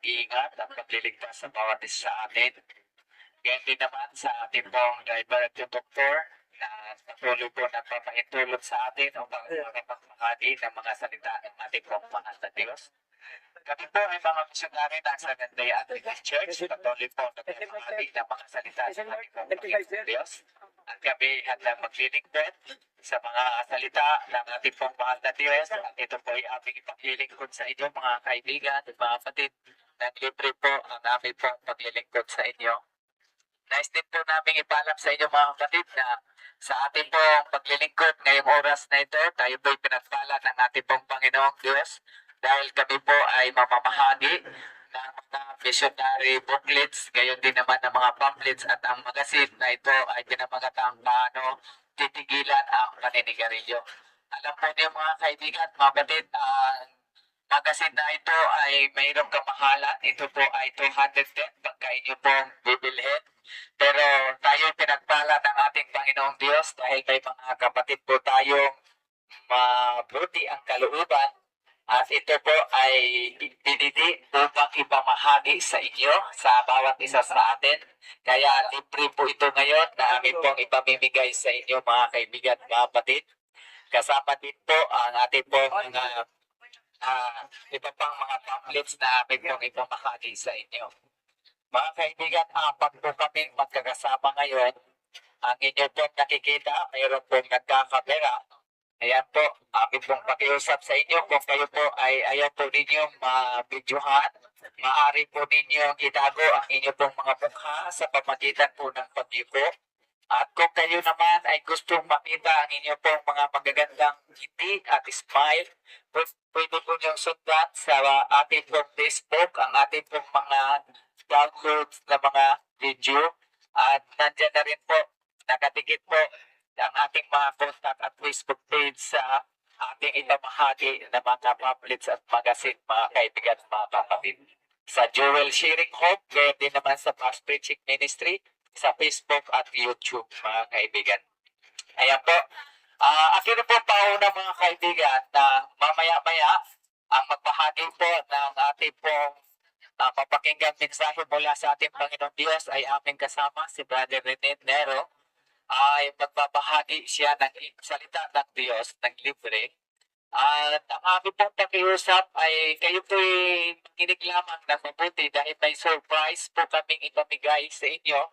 pag-iingat at pagliligtas sa bawat isa sa atin. Ganyan din naman sa ating pong driver at doktor na patuloy po nagpapahintulot sa atin upang makapagmahagi ng mga salita ng ating pong mahal na Diyos. Kami po ay mga misyonary ng Seventh Day Adventist Church. Patuloy po nagpapahagi ng mga salita ng ating pong Panginoong Diyos. At kami handang maglilingkod sa mga salita ng ating pong mahal na Diyos. At ito po ay aming ipaglilingkod sa inyo mga kaibigan at mga kapatid. Nang libre po ang aming pong paglilingkod sa inyo. Nais din po namin ipaalam sa inyo mga kapatid na sa ating pong paglilingkod ngayong oras na ito, tayo po'y pinagpala ng ating pong Panginoong Diyos dahil kami po ay mamamahagi ng mga missionary booklets, gayon din naman ng mga pamphlets at ang magazine na ito ay pinamagatang paano titigilan ang paninigarilyo. Alam po niyo mga kaibigan mga kapatid, ang magazine na ito ay mayroong kamahalan. Ito po ay 210 pagka inyo pong bibilhin. Pero tayo pinagpala ng ating Panginoong Diyos dahil may mga kapatid po tayong mabuti ang kalooban at ito po ay pinili upang ipamahagi sa inyo, sa bawat isa sa atin. Kaya libre po ito ngayon na amin pong ipamimigay sa inyo mga kaibigan at kapatid. Kasama din po ang ating pong mga ah, iba pang mga pamphlets na amin pong ipamahagi sa inyo. Mga kaibigan, apat po kami magkakasama ngayon. Ang inyo pong nakikita, mayroon pong nagkakamera. Ayan po, amin pong pakiusap sa inyo kung kayo po ay ayaw po ninyong ma-videohan. Maaari po ninyong itago ang inyo pong mga mukha sa pamagitan po ng pagliko. At kung kayo naman ay gustong makita ang inyo pong mga magagandang ngiti at smile, pw- pwede po niyong sundan sa ating pong Facebook, ang ating pong mga downloads na mga video. At nandyan na rin po, nakatikit po ang ating mga contact at Facebook page sa ating ipamahagi ng mga pamphlets at magazine, mga kaibigan mga kapatid. Sa Jewel Sharing Hope, gayon din naman sa Preaching Ministry, sa Facebook at YouTube, mga kaibigan. Ayan po. Ah, akin po pauna mga kaibigan na mamaya-maya ang magbahagi po ng ating pong uh, papakinggan mensahe mula sa ating Panginoon Diyos ay aming kasama si Brother Rene Nero ay magbabahagi siya ng salita ng Diyos ng libre. At ang aming pong pakiusap ay kayo po'y makinig lamang ng mabuti dahil may surprise po kaming ipamigay sa inyo.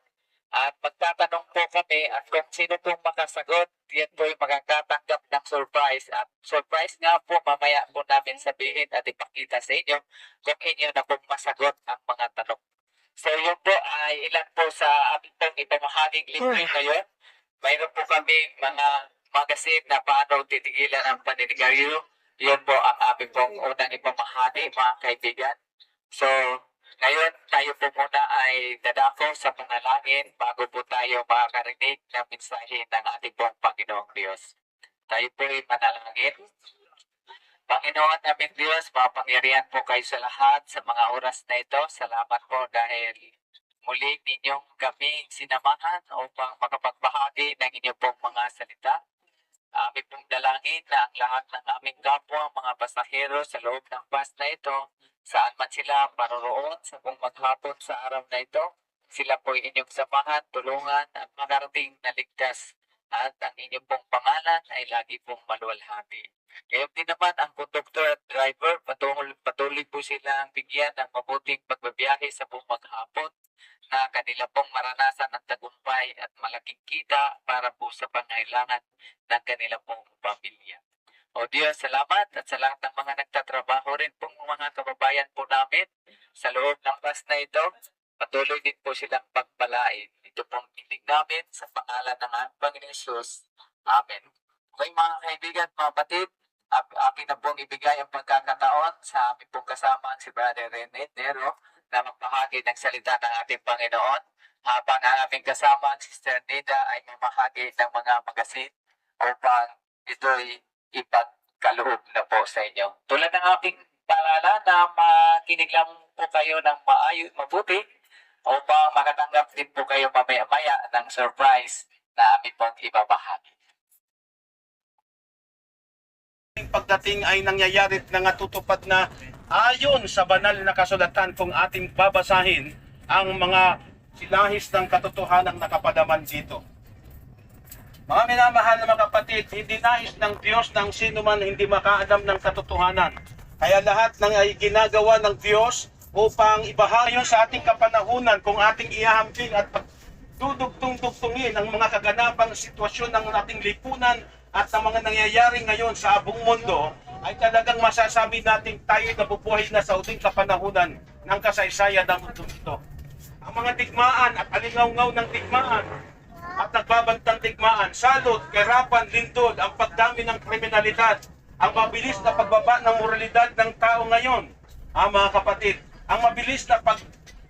At magtatanong po kami at kung sino pong makasagot, yan po'y makakatanggap ng surprise. At surprise nga po, mamaya po namin sabihin at ipakita sa inyo kung inyo na pong masagot ang mga tanong. So yun po ay ilan po sa aming pong ipamahaging libre ngayon. Mayroon po kami mga magazine na paano titigilan ang paninigarilyo. Yun po ang aming pong unang ipamahagi mga kaibigan. So, ngayon tayo po muna ay dadako sa panalangin bago po tayo makakarinig ng mensahe ng ating pong Panginoong Diyos. Tayo po ay manalangin. Panginoon namin Diyos, mapangyarihan po kayo sa lahat sa mga oras na ito. Salamat po dahil muli ninyong kami sinamahan upang makapagbahagi ng inyong pong mga salita. Aming pong dalangin na ang lahat ng aming kapwa, mga pasahero sa loob ng bus na ito, saan man sila paroroon sa kung maghapon sa araw na ito, sila po inyong samahan, tulungan at makarating na ligtas at ang inyong pong pangalan ay lagi pong maluwalhati. Ngayon din naman ang konduktor at driver, patuloy, patuloy po silang bigyan ng mabuting pagbabiyahe sa buong maghapon na kanila pong maranasan ang tagumpay at malaking kita para po sa pangailangan ng kanila pong pamilya. O Diyos, salamat at sa lahat ng mga nagtatrabaho rin pong mga kababayan po namin sa loob ng bus na ito. Patuloy din po silang pagpalain. Ito pong tinig namin sa pangalan ng aming Panginoon. Amen. Okay mga kaibigan, mga batid, akin na pong ibigay ang pagkakataon sa aming pong kasama si Brother Rene Nero na magbahagi ng salita ng ating Panginoon. Habang ang aming kasama, Sister Nida, ay mamahagi ng mga magazine upang ito'y ipagkaloob na po sa inyo. Tulad ng aming paalala na makinig lang po kayo ng maayo, mabuti upang makatanggap din po kayo mamaya-maya ng surprise na aming pong ibabahagi. Pagdating ay nangyayari na natutupad na ayon sa banal na kasulatan kung ating babasahin ang mga silahis ng katotohanan nakapadaman dito. Mga minamahal na mga kapatid, hindi nais ng Diyos ng sino man hindi makaalam ng katotohanan. Kaya lahat ng ay ginagawa ng Diyos upang ibahagi yun sa ating kapanahunan kung ating iahambing at dudugtong-dugtungin ang mga kaganapang sitwasyon ng ating lipunan at ng mga nangyayari ngayon sa abong mundo ay talagang masasabi natin tayo nabubuhay na sa uling kapanahunan ng kasaysayan ng mundo ito. Ang mga digmaan at alingaw-ngaw ng digmaan at nagbabantang digmaan, salot, kerapan, lindol, ang pagdami ng kriminalidad, ang mabilis na pagbaba ng moralidad ng tao ngayon, ang mga kapatid, ang mabilis na pag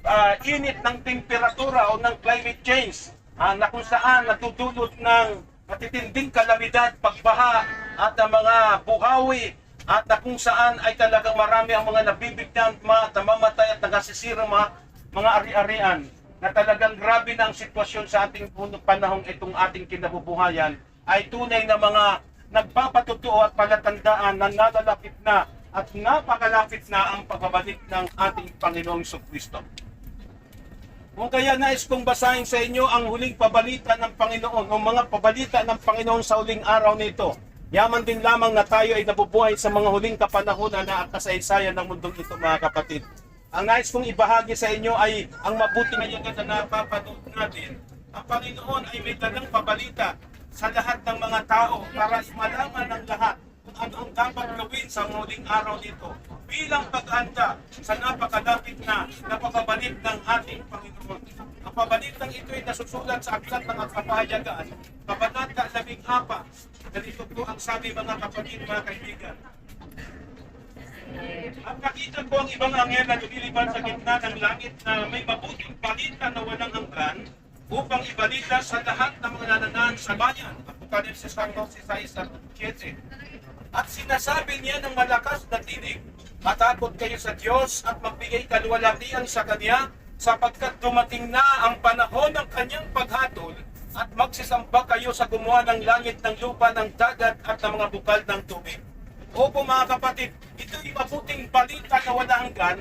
ah, init ng temperatura o ng climate change ah, na kung saan natutulot ng matitinding kalamidad, pagbaha at ang mga buhawi at na kung saan ay talagang marami ang mga nabibigyan, mga namamatay at nagasisirang mga, mga ari-arian na talagang grabe na ang sitwasyon sa ating panahong itong ating kinabubuhayan ay tunay na mga nagpapatutuo at palatandaan na nalalapit na at napakalapit na ang pagbabalik ng ating Panginoong Kristo. Kung kaya nais kong basahin sa inyo ang huling pabalita ng Panginoon o mga pabalita ng Panginoon sa huling araw nito. Yaman din lamang na tayo ay nabubuhay sa mga huling kapanahonan na kasaysayan ng mundong ito mga kapatid. Ang nais kong ibahagi sa inyo ay ang mabuti ngayon na napapanood natin. Ang Panginoon ay may dalang pabalita sa lahat ng mga tao para malaman ng lahat ano ang dapat gawin sa muling araw nito bilang paghanda sa napakalapit na napakabalik ng ating Panginoon. Ang pabalitang ito ay nasusulat sa aklat ng kapahayagan, Kabanata 14. Ganito po ang sabi mga kapatid, mga kaibigan. Ang nakita ko ang ibang anghel na lumilipad sa gitna ng langit na may mabuting balita na walang hanggan upang ibalita sa lahat ng mga nananaan sa bayan. Apokalipsis 14, At sinasabi niya ng malakas na tinig, Matakot kayo sa Diyos at magbigay kaluwalhatian sa Kanya sapagkat dumating na ang panahon ng Kanyang paghatol at magsisamba kayo sa gumawa ng langit, ng lupa, ng dagat at ng mga bukal ng tubig. Opo mga kapatid, ito'y mabuting balita na wala hanggan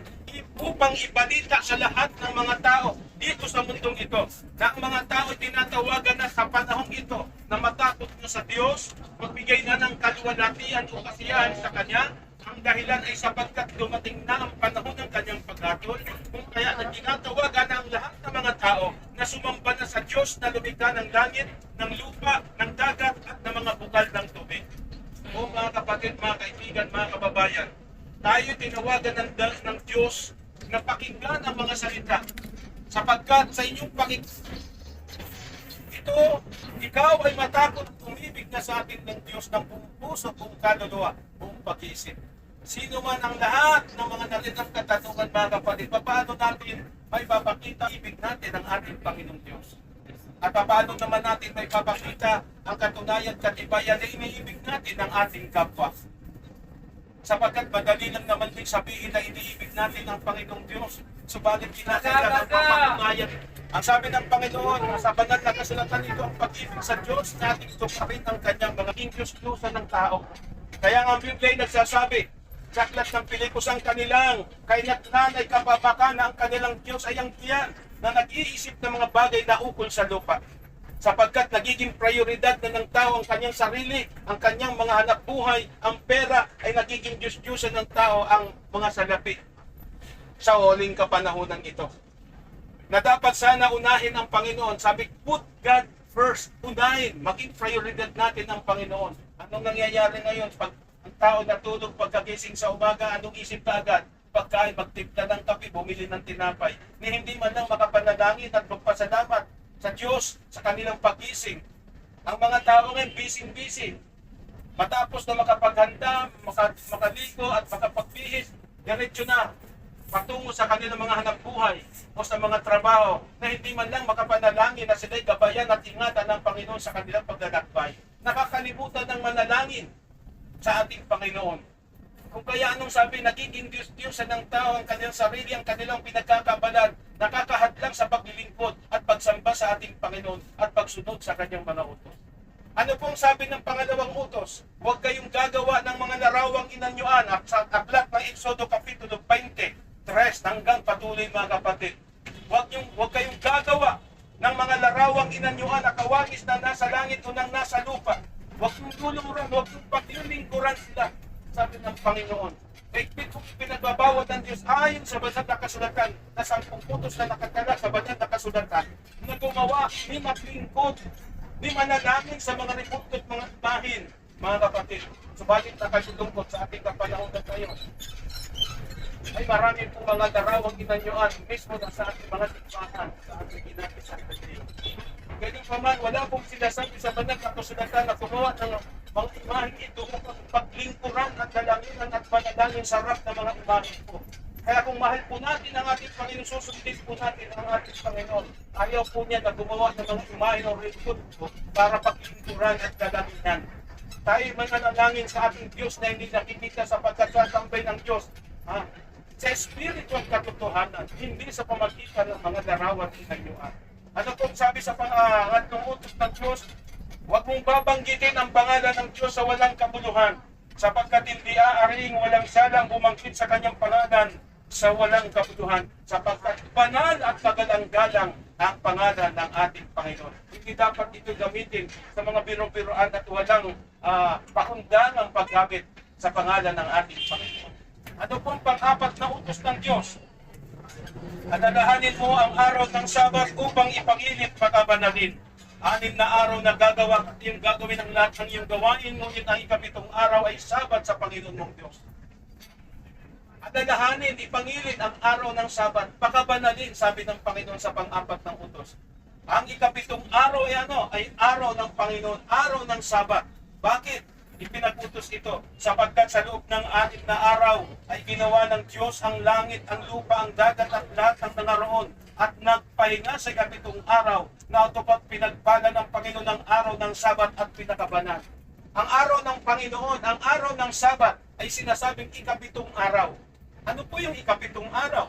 upang ibalita sa lahat ng mga tao dito sa mundong ito na ang mga tao tinatawagan na sa panahong ito na matakot na sa Diyos, magbigay na ng kaluwalhatian o kasiyahan sa Kanya ang dahilan ay sapagkat dumating na ang panahon ng kanyang paghatol kung kaya na tinatawagan ang lahat ng mga tao na sumamba na sa Diyos na lumikha ng langit, ng lupa, ng dagat at ng mga bukal ng tubig. O mga kapatid, mga kaibigan, mga kababayan, tayo tinawagan ng, ng Diyos na pakinggan ang mga salita sapagkat sa inyong pakinggan ito, ikaw ay matakot umibig na sa atin ng Diyos ng buong puso, buong kaluluwa, buong pag-iisip. Sino man ang lahat ng mga nalitang katanungan mga kapatid, paano natin may papakita ibig natin ang ating Panginoong Diyos? At paano naman natin may papakita ang katunayan katibayan na iniibig natin ang ating kapwa? Sapagkat madali lang naman din sabihin na iniibig natin ang Panginoong Diyos. Subalit kinakailangan ang patunayan. Ang sabi ng Panginoon, sa banal na kasulatan nito, ang pag-ibig sa Diyos natin ito pa rin ang kanyang mga inklusklusan ng tao. Kaya nga ang Biblia ay nagsasabi, sa aklat ng Pilipos ang kanilang, kaya't nanay kapabaka na ang kanilang Diyos ay ang tiyan na nag-iisip ng mga bagay na ukol sa lupa sapagkat nagiging prioridad na ng tao ang kanyang sarili, ang kanyang mga hanap buhay, ang pera ay nagiging Diyos-Diyosan ng tao ang mga salapi sa huling kapanahonan ito. Na dapat sana unahin ang Panginoon. Sabi, put God first. Unahin, maging prioridad natin ang Panginoon. Anong nangyayari ngayon? Pag ang tao natulog pagkagising sa umaga, anong isip ka agad? Pagkain, magtimpla ng kape, bumili ng tinapay. Ni hindi man lang makapanalangin at magpasalamat sa Diyos sa kanilang pagising. Ang mga tao ngayon, busy-busy. Matapos na makapaghanda, maka, makaligo at makapagbihis, diretso na patungo sa kanilang mga hanap buhay o sa mga trabaho na hindi man lang makapanalangin na sila'y gabayan at ingatan ng Panginoon sa kanilang paglalakbay. Nakakalimutan ng manalangin sa ating Panginoon. Kung kaya anong sabi, nagiging Diyos-Diyosan ng tao ang kanilang sarili, ang kanilang pinagkakabalan, nakakahadlang sa paglilingkod at pagsamba sa ating Panginoon at pagsunod sa kanyang mga utos. Ano pong sabi ng pangalawang utos? Huwag kayong gagawa ng mga larawang inanyuan at sa aklat ng Exodo Kapitulo 20, 3 hanggang patuloy mga kapatid. Huwag, yung, huwag kayong gagawa ng mga larawang inanyuan na kawangis na nasa langit o nang nasa lupa. Huwag yung luluran, huwag yung paglilingkuran sila, sabi ng Panginoon. Higpit kung pinagbabawat ng Diyos ayon sa banal na kasulatan na sampung putos na nakatala sa banal na kasulatan na gumawa ni maglingkod ni manalangin sa mga ribukto at mga imahin, mga kapatid. Subalit nakasulungkot sa ating kapanahon na ngayon. Ay marami pong mga darawang inanyuan mismo na sa ating mga tikbahan, sa ating inapisang Diyos. Ganun pa man, wala pong sinasabi sa banal na kasulatan na gumawa ng mga imahin ito upang paglingkuran at dalanginan at panalangin sa harap ng mga imahin po. Kaya kung mahal po natin ang ating Panginoon, susundin po natin ang ating Panginoon. Ayaw po niya na gumawa ng mga imahin o ritual po para paglingkuran at dalanginan. Tayo mananalangin sa ating Diyos na hindi nakikita sa pagkakatambay ng Diyos. Ha? Sa spiritual katotohanan, hindi sa pamagitan ng mga larawan ng inanyuan. Ano pong sabi sa pangangatlong utos ng Diyos? Huwag mong babanggitin ang pangalan ng Diyos sa walang kabuluhan, sapagkat hindi aariing walang salang bumangkit sa kanyang pangalan sa walang kabuluhan, sapagkat banal at kagalang-galang ang pangalan ng ating Panginoon. Hindi dapat ito gamitin sa mga biro-biroan at walang uh, pakundangang paggamit sa pangalan ng ating Panginoon. Ano pong pang-apat na utos ng Diyos? Alalahanin mo ang araw ng Sabat upang ipangilit pagkabanalin. Anim na araw na gagawa yung gagawin ang lahat ng iyong gawain, ngunit ang ikapitong araw ay Sabat sa Panginoon mong Diyos. Alalahanin, ipangilit ang araw ng Sabat, pakabanalin, sabi ng Panginoon sa pang-apat ng utos. Ang ikapitong araw ay ano? Ay araw ng Panginoon, araw ng Sabat. Bakit? Ipinagutos ito sapagkat sa loob ng anim na araw ay ginawa ng Diyos ang langit, ang lupa, ang dagat at lahat ng nangaroon at nagpahinga sa ikapitong araw na itopat pinagpala ng Panginoon ang araw ng Sabat at pinakabanal. Ang araw ng Panginoon, ang araw ng Sabat ay sinasabing ikapitong araw. Ano po yung ikapitong araw?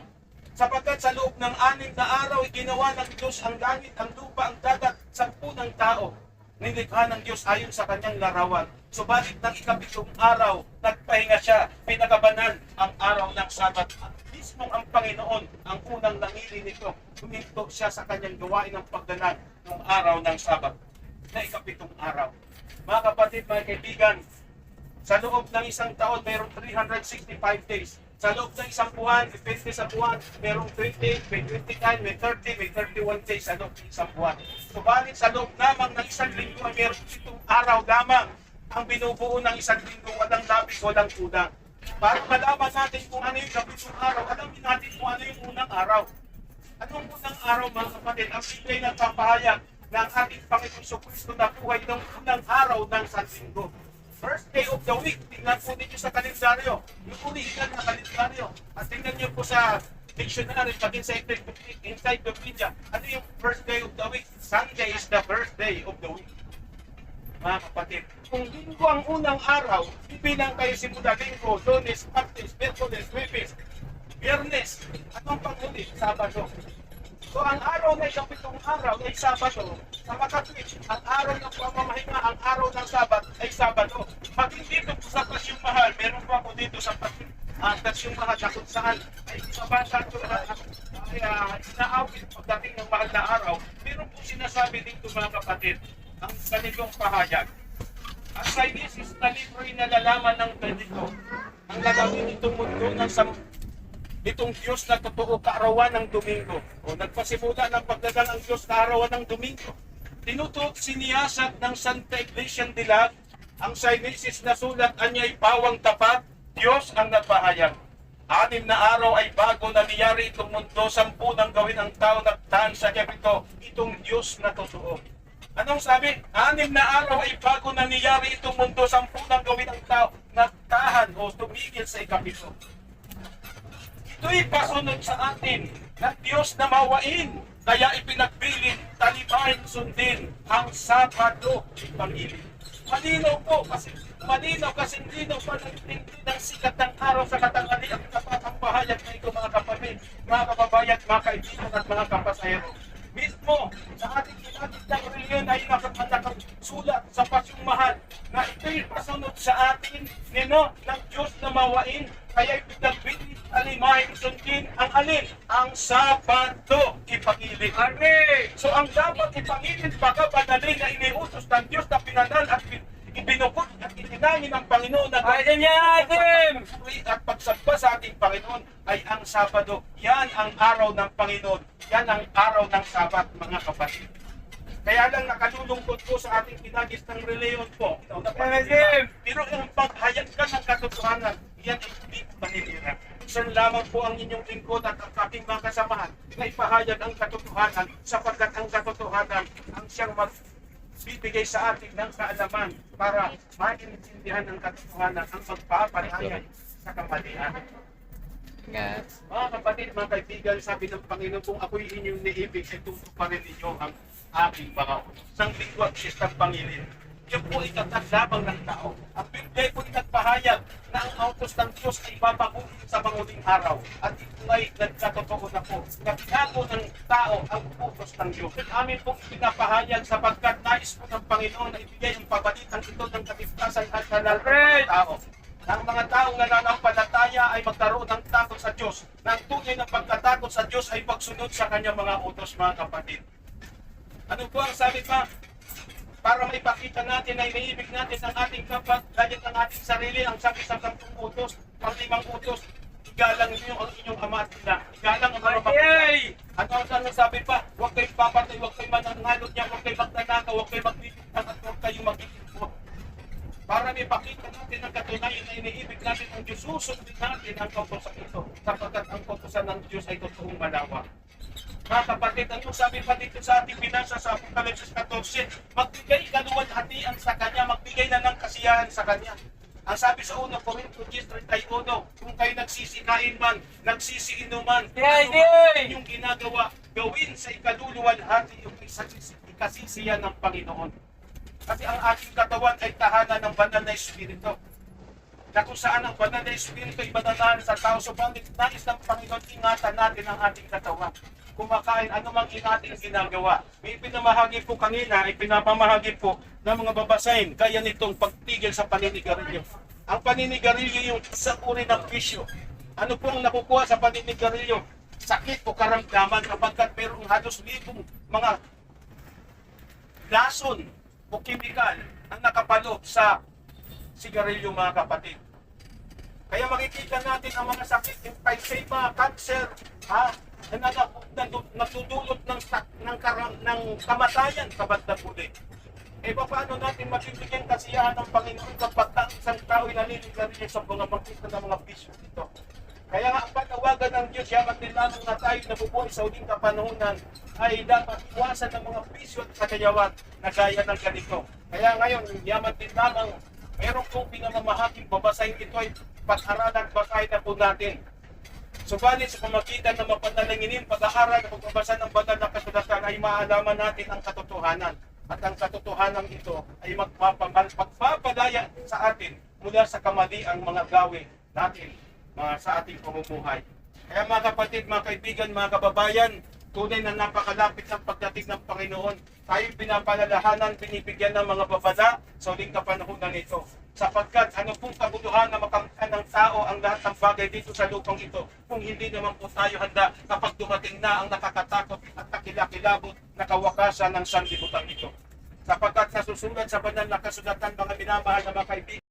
Sapagkat sa loob ng anim na araw ay ginawa ng Diyos ang langit, ang lupa, ang dagat, sampu ng tao. Nilikha ng Diyos ayon sa kanyang larawan. Subalit ng ikapitong araw, nagpahinga siya, pinakabanan ang araw ng Sabat. At mismo ang Panginoon, ang unang nangili nito, huminto siya sa kanyang gawain ng pagdanan ng araw ng Sabat na ikapitong araw. Mga kapatid, mga kaibigan, sa loob ng isang taon, mayroong 365 days. Sa loob ng isang buwan, depende sa buwan, mayroong 20, may 29, may 30, may 31 days sa loob ng isang buwan. Subalit sa loob lamang ng isang linggo, ay itong araw lamang ang binubuo ng isang linggo, walang labis, walang kulang. Para malaman natin kung ano yung kapitong araw, alamin natin kung ano yung unang araw. Anong unang araw mga kapatid? Ang Biblia ay nagpapahayag ng ating Panginoon Kristo na buhay ng unang araw ng Sanlinggo. First day of the week, tingnan po ninyo sa kalendaryo. Yung original na kalendaryo. At tingnan niyo po sa dictionary, pagin sa encyclopedia. Ano yung first day of the week? Sunday is the first day of the week. Mga kapatid, kung linggo ang unang araw, ibilang kayo simula linggo, lunes, martes, merkules, webes, biyernes, anong panghuli? Sabado. So ang araw na ikapitong araw ay Sabado. Sa makatwid, ang araw ng pamamahinga, ang araw ng Sabat ay Sabado. Pag hindi dito po sa Pasyong Mahal, meron po ako dito sa Pasyong uh, Mahal na kung saan ay sabasa ko na ay uh, inaawit pagdating ng mahal na araw. Meron po sinasabi dito mga kapatid, ang ganitong pahayag. Ang Chinese na libro ay nalalaman ng ganito. Ang nagawin itong mundo ng sam itong Diyos na totoo kaarawan ng Domingo. O nagpasimula ng pagdagang ang Diyos kaarawan ng Domingo. Tinutuot siniyasat ng Santa Iglesia Dilag, ang Sinesis na sulat anya'y pawang tapat, Diyos ang nagpahayag. Anim na araw ay bago nangyari itong mundo, sampu nang gawin ang tao nagtaan sa kapito, itong Diyos na totoo. Anong sabi? Anim na araw ay bago nangyari itong mundo, sampu nang gawin ang tao nagtahan o tumigil sa ikapito. Ito'y pasunod sa atin ng Diyos na mawain. Kaya ipinagbilin, talibahin, sundin ang Sabado pangilin. Malinaw po kasi malinaw kasi linaw pa ng tindi ng sikat ng araw sa katangali ang kapatang pahayag na ito mga kapatid, mga kababayan, mga kaibigan at mga kapasahero. Mismo sa ating ang araw ng Panginoon. Yan ang araw ng Sabat, mga kapatid. Kaya lang nakalulungkot po sa ating pinagis ng reliyon po. Pero ang paghayag ka ng katotohanan, yan ay hindi paninira. Saan lamang po ang inyong lingkod at ang aking mga kasamahan na ipahayag ang katotohanan sapagkat ang katotohanan ang siyang magbibigay sa atin ng kaalaman para maintindihan ng katotohanan ang magpapalahayag sa kamalian. Mga kapatid, mga kaibigan, sabi ng Panginoon, kung ako'y inyong niibig, ay tutuparin ninyo ang aking mga. Sang lingwag sistang Pangilin. Yan po ay kataglamang ng tao. Ang Biblia po ay nagpahayag na ang utos ng Diyos ay babaguhin sa manguling araw. At ito ay nagkatotoo na po. Na binago ng tao ang utos ng Diyos. At amin pong pinapahayag sapagkat nais po ng Panginoon na ibigay ang pabalitang ito ng kaligtasan at halal ng tao. Ang mga taong nananampalataya ay magkaroon ng takot sa Diyos. Na ang tunay ng pagkatakot sa Diyos ay pagsunod sa kanyang mga utos, mga kapatid. Ano po ang sabi pa? Para maipakita natin na iniibig natin ang ating kapat, gayat ang ating sarili, ang sabi sa tampung utos, ang limang utos, igalang niyo ang inyong ama at ina. Igalang ang mga Yay! Ano ang sabi pa? Huwag kayong papatay, huwag kayong manangalot niya, huwag kayong magnanakaw, huwag kayong magbibigtan at huwag kayong magiging para may pakita natin ang katunayan na iniibig natin ang Diyos, susundin natin ang kautosan ito sapagkat ang kautosan ng Diyos ay totoong malawak. Mga kapatid, anong sabi pa dito sa ating binasa sa Apocalypse 14? Magbigay kaluwalhatian sa Kanya, magbigay na ng kasiyahan sa Kanya. Ang sabi sa 1 Corinthians 31, kung kayo nagsisikain man, nagsisiinuman, Yay, ano inyong ginagawa, gawin sa ikaluluwalhati yung ikasisiyan ng Panginoon. Kasi ang ating katawan ay tahanan ng banal na Espiritu. Na kung saan ang banal na Espiritu ay banalahan sa tao. So, bakit nais ng Panginoon ingatan natin ang ating katawan. Kumakain, ano mang ating ginagawa. May pinamahagi po kanina, ay pinapamahagi po ng mga babasahin. Kaya nitong pagtigil sa paninigarilyo. Ang paninigarilyo yung isang uri ng bisyo. Ano po ang nakukuha sa paninigarilyo? Sakit o karamdaman kapagkat mayroong halos libong mga lason o kimikal ang nakapaloob sa sigarilyo mga kapatid. Kaya makikita natin ang mga sakit pagsaypa, cancer, ha, na nag- nag- nagdudulot ng, ng, karam, ng kamatayan sa bandang huli. Eh paano natin mabibigyan kasiyahan ng Panginoon kapag ang isang tao naninigarilyo sa mga makita ng mga bisyo nito? Kaya nga ang panawagan ng Diyos, yaman din na tayo nabubuhay sa uling kapanahunan ay dapat iwasan ng mga bisyo at kagayawan na gaya ng ganito. Kaya ngayon, yaman din lamang, meron pong pinamamahaging babasahin ito ay pag-aralan basahin na po natin. Subalit sa pamagitan ng mapanalanginin, pag-aaral at pagbabasa ng banal na kasulatan ay maalaman natin ang katotohanan. At ang katotohanan ito ay magpapamal, magpapalaya sa atin mula sa kamaliang mga gawin natin mga sa ating pamumuhay. Kaya mga kapatid, mga kaibigan, mga kababayan, tunay na napakalapit ng pagdating ng Panginoon. Tayo pinapalalahanan, binibigyan ng mga babala sa uling kapanahunan ito. Sapagkat ano pong kabuluhan na makamtan ng tao ang lahat ng bagay dito sa lupang ito kung hindi naman po tayo handa kapag dumating na ang nakakatakot at kakilakilabot na kawakasan ng sanlibutan ito. Sapagkat nasusulat sa banal na kasulatan mga minamahal na mga kaibigan,